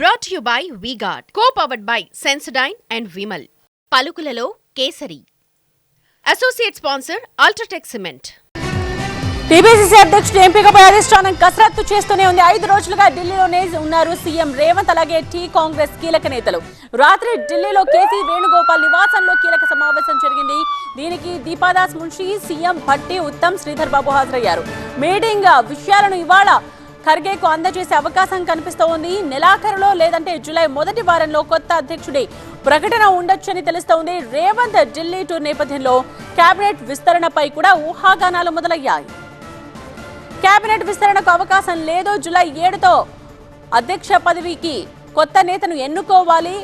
Brought you by V Guard co powered by Sensodyne and Vimal పలుకులలో kesari. Associate sponsor UltraTech cement TPCC అధ్యక్షుడు ఎంపికపై అధిష్టానం కసరత్తు చేస్తూనే ఉంది. ఐదు రోజులుగా ఢిల్లీలోనే ఉన్నారు సీఎం రేవంత్ అలాగే టీ కాంగ్రెస్ కీలక నేతలు. రాత్రి ఢిల్లీలో కేసీ వేణుగోపాల్ నివాసంలో కీలక సమావేశం జరిగింది. దీనికి దీపాదాస్ మున్షి సీఎం భట్టి ఉత్తమ్ శ్రీధర్ బాబు హాజరయ్యారు. మీటింగ్ విషయాలను ఇవాళ ఖర్గేకు అందజేసే అవకాశం కనిపిస్తోంది. నెలాఖరులో లేదంటే జూలై మొదటి వారంలో కొత్త అధ్యక్షుడి ప్రకటన ఉండొచ్చని తెలుస్తోంది. రేవంత్ ఢిల్లీ టూర్ నేపథ్యంలో కేబినెట్ విస్తరణపై కూడా ఊహాగానాలు మొదలయ్యాయి. కేబినెట్ విస్తరణకు అవకాశం లేదు. జూలై ఏడుతో అధ్యక్ష పదవికి కొత్త నేతను ఎన్నుకోవాలి.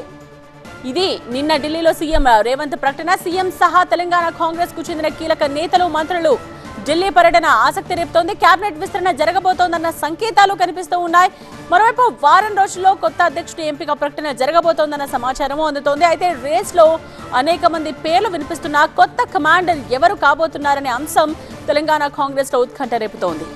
ఇది నిన్న ఢిల్లీలో సీఎం రేవంత్ ప్రకటన. సీఎం సహా తెలంగాణ కాంగ్రెస్కు చెందిన కీలక నేతలు మంత్రులు ఢిల్లీ పర్యటన ఆసక్తి రేపుతోంది. కేబినెట్ విస్తరణ జరగబోతోందన్న సంకేతాలు కనిపిస్తూ ఉన్నాయి. మరోవైపు వారం రోజుల్లో కొత్త అధ్యక్షుడి ఎంపిక ప్రకటన జరగబోతోందన్న సమాచారం అందుతోంది. అయితే రేస్లో అనేక మంది పేర్లు వినిపిస్తున్న కొత్త కమాండర్ ఎవరు కాబోతున్నారనే అంశం తెలంగాణ కాంగ్రెస్లో ఉత్కంఠ రేపుతోంది.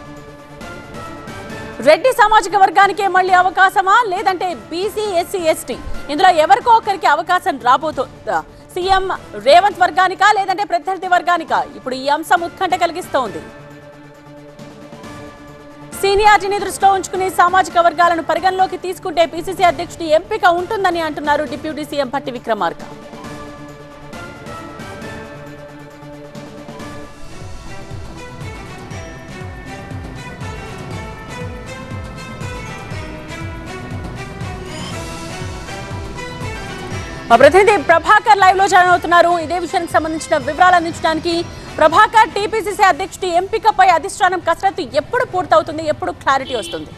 రెడ్డి సామాజిక వర్గానికే మళ్ళీ అవకాశమా? లేదంటే బీసీ ఎస్సీ ఎస్టీ? ఇందులో ఎవరికో ఒకరికి అవకాశం రాబోతుందా సీఎం రేవంత్ వర్గానికా లేదంటే ప్రత్యర్థి వర్గానికా? ఇప్పుడు ఈ అంశం ఉత్కంఠ కలిగిస్తోంది. సీనియారిటీని దృష్టిలో ఉంచుకుని సామాజిక వర్గాలను పరిగణలోకి తీసుకుంటే పీసీసీ అధ్యక్షుడి ఎంపిక ఉంటుందని అంటున్నారు డిప్యూటీ సీఎం భట్టి విక్రమార్క. మా ప్రతినిధి ప్రభాకర్ లైవ్లో జాయిన్ అవుతున్నారు. ఇదే విషయానికి సంబంధించిన వివరాలు అందించడానికి ప్రభాకర్ టీపీసీసీ అధ్యక్షుడి ఎంపికపై అధిష్టానం కసరత్తు ఎప్పుడు పూర్తవుతుంది? ఎప్పుడు క్లారిటీ వస్తుంది?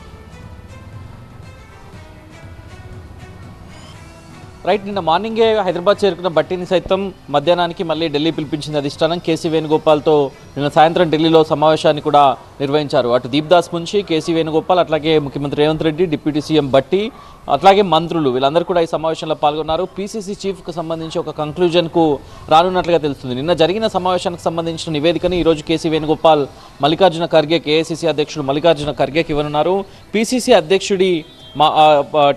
రైట్ నిన్న మార్నింగే హైదరాబాద్ చేరుకున్న బట్టిని సైతం మధ్యాహ్నానికి మళ్ళీ ఢిల్లీ పిలిపించింది అధిష్టానం. కేసీ వేణుగోపాల్తో నిన్న సాయంత్రం ఢిల్లీలో సమావేశాన్ని కూడా నిర్వహించారు. అటు దీప్దాస్ ముంచి కేసీ వేణుగోపాల్ అట్లాగే ముఖ్యమంత్రి రేవంత్ రెడ్డి డిప్యూటీ సీఎం బట్టి అట్లాగే మంత్రులు వీళ్ళందరూ కూడా ఈ సమావేశంలో పాల్గొన్నారు. పీసీసీ చీఫ్కు సంబంధించి ఒక కంక్లూజన్కు రానున్నట్లుగా తెలుస్తుంది. నిన్న జరిగిన సమావేశానికి సంబంధించిన నివేదికని ఈరోజు కేసీ వేణుగోపాల్ మల్లికార్జున ఖర్గే ఏఐసీసీ అధ్యక్షుడు మల్లికార్జున ఖర్గేకి ఇవ్వనున్నారు. పీసీసీ అధ్యక్షుడి మా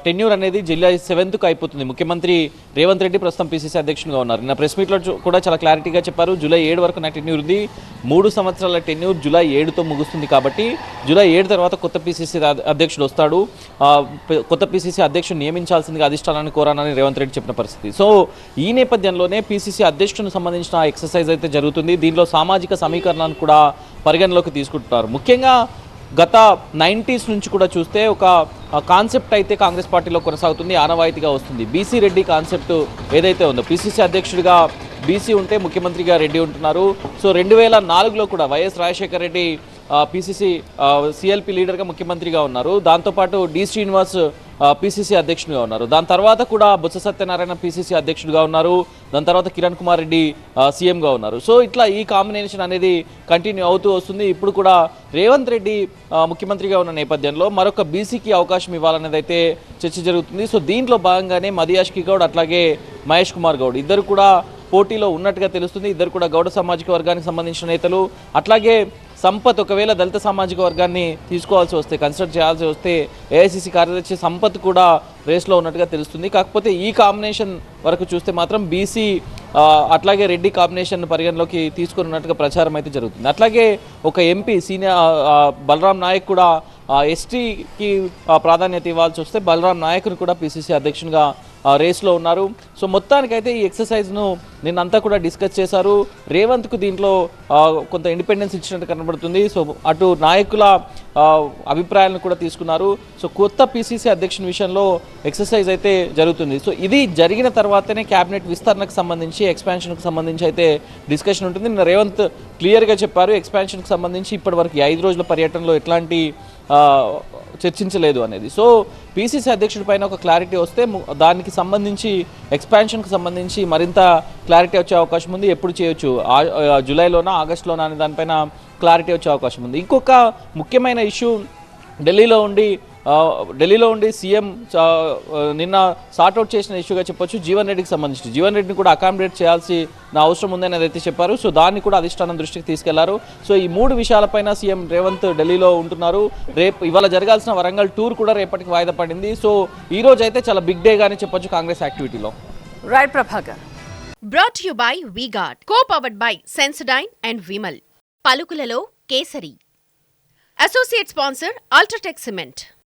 టెన్యూర్ అనేది జిల్లా సెవెంత్కు అయిపోతుంది. ముఖ్యమంత్రి రేవంత్ రెడ్డి ప్రస్తుతం పీసీసీ అధ్యక్షునిగా ఉన్నారు. నిన్న ప్రెస్ మీట్లో కూడా చాలా క్లారిటీగా చెప్పారు. జూలై ఏడు వరకు నా టెన్యూర్ ఉంది మూడు సంవత్సరాల టెన్యూర్ జూలై ఏడుతో ముగుస్తుంది కాబట్టి జూలై ఏడు తర్వాత కొత్త పీసీసీ అధ్యక్షుడు వస్తాడు. కొత్త పీసీసీ అధ్యక్షుడు నియమించాల్సిందిగా అధిష్టానాన్ని కోరానని రేవంత్ రెడ్డి చెప్పిన పరిస్థితి. సో ఈ నేపథ్యంలోనే పీసీసీ అధ్యక్షుడికి సంబంధించిన ఎక్సర్సైజ్ అయితే జరుగుతుంది. దీనిలో సామాజిక సమీకరణాన్ని కూడా పరిగణలోకి తీసుకుంటున్నారు. ముఖ్యంగా గత నైంటీస్ నుంచి కూడా చూస్తే ఒక కాన్సెప్ట్ అయితే కాంగ్రెస్ పార్టీలో కొనసాగుతుంది ఆనవాయితీగా వస్తుంది. బీసీ రెడ్డి కాన్సెప్ట్ ఏదైతే ఉందో పిసిసి అధ్యక్షుడిగా బీసీ ఉంటే ముఖ్యమంత్రిగా రెడ్డి ఉంటున్నారు. సో రెండు వేల నాలుగులో కూడా YS Rajasekhara Reddy PCC CLP లీడర్గా ముఖ్యమంత్రిగా ఉన్నారు. దాంతోపాటు డి శ్రీనివాస్ పిసిసి అధ్యక్షుడిగా ఉన్నారు. దాని తర్వాత కూడా బొత్స సత్యనారాయణ పిసిసి అధ్యక్షుడిగా ఉన్నారు. దాని తర్వాత కిరణ్ కుమార్ రెడ్డి సీఎంగా ఉన్నారు. సో ఇట్లా ఈ కాంబినేషన్ అనేది కంటిన్యూ అవుతూ వస్తుంది. ఇప్పుడు కూడా రేవంత్ రెడ్డి ముఖ్యమంత్రిగా ఉన్న నేపథ్యంలో మరొక బీసీకి అవకాశం ఇవ్వాలనేది అయితే చర్చ జరుగుతుంది. సో దీంట్లో భాగంగానే మదియాష్కి గౌడ్ అట్లాగే మహేష్ కుమార్ గౌడ్ ఇద్దరు కూడా పోటీలో ఉన్నట్టుగా తెలుస్తుంది. ఇద్దరు కూడా గౌడ సామాజిక వర్గానికి సంబంధించిన నేతలు. అట్లాగే సంపత్ ఒకవేళ దళిత సామాజిక వర్గాన్ని తీసుకోవాల్సి వస్తే కన్సిడర్ చేయాల్సి వస్తే ఏఐసిసి కార్యదర్శి సంపత్ కూడా రేస్లో ఉన్నట్టుగా తెలుస్తుంది. కాకపోతే ఈ కాంబినేషన్ వరకు చూస్తే మాత్రం బీసీ అట్లాగే రెడ్డి కాంబినేషన్ పరిగణలోకి తీసుకుని ఉన్నట్టుగా ప్రచారం అయితే జరుగుతుంది. అట్లాగే ఒక ఎంపీ సీనియర్ బలరాం నాయక్ కూడా ఎస్టీకి ప్రాధాన్యత ఇవ్వాల్సి వస్తే బలరాం నాయక్ను కూడా పిసిసి అధ్యక్షునిగా రేస్లో ఉన్నారు. సో మొత్తానికైతే ఈ ఎక్సర్సైజ్ను నిన్నంతా కూడా డిస్కస్ చేశారు. రేవంత్కు దీంట్లో కొంత ఇండిపెండెన్స్ ఇచ్చినట్టు కనబడుతుంది. సో అటు నాయకుల అభిప్రాయాలను కూడా తీసుకున్నారు. సో కొత్త పిసిసి అధ్యక్షుని విషయంలో ఎక్సర్సైజ్ అయితే జరుగుతుంది. సో ఇది జరిగిన తర్వాతనే క్యాబినెట్ విస్తరణకు సంబంధించి ఎక్స్పాన్షన్కు సంబంధించి అయితే డిస్కషన్ ఉంటుంది. నిన్న రేవంత్ క్లియర్గా చెప్పారు ఎక్స్పాన్షన్కు సంబంధించి ఇప్పటివరకు ఐదు రోజుల పర్యటనలో ఎట్లాంటి చర్చించలేదు అనేది. సో పీసీసీ అధ్యక్షుడి పైన ఒక క్లారిటీ వస్తే దానికి సంబంధించి ఎక్స్పాన్షన్కి సంబంధించి మరింత క్లారిటీ వచ్చే అవకాశం ఉంది. ఎప్పుడు చేయొచ్చు? జూలైలోనా ఆగస్టులోనా అనే దానిపైన క్లారిటీ వచ్చే అవకాశం ఉంది. ఇంకొక ముఖ్యమైన ఇష్యూ ఢిల్లీలో ఉండి ఢిల్లీలో ఉండి సీఎం నిన్న సార్ట్అవుట్ చేసిన ఇష్యూగా చెప్పొచ్చు. జీవన్ రెడ్డికి సంబంధించి. జీవన్ రెడ్డిని కూడా అకామిడేట్ చేయాల్సి నా అవసరం ఉందని అదైతే చెప్పారు. సో దాన్ని కూడా అధిష్టానం దృష్టికి తీసుకెళ్ళారు. సో ఈ మూడు విషయాలపైన సీఎం రేవంత్ ఢిల్లీలో ఉంటున్నారు. రేపు ఇవాళ జరగాల్సిన వరంగల్ టూర్ కూడా రేపటికి వాయిదా పడింది. సో ఈ రోజు అయితే చాలా బిగ్ డే గానే చెప్పొచ్చు Congress యాక్టివిటీలో. Right Prabhakar brought you by V Guard co powered by Sensodyne and Vimal పలుకులలో kesari. Associate sponsor UltraTech cement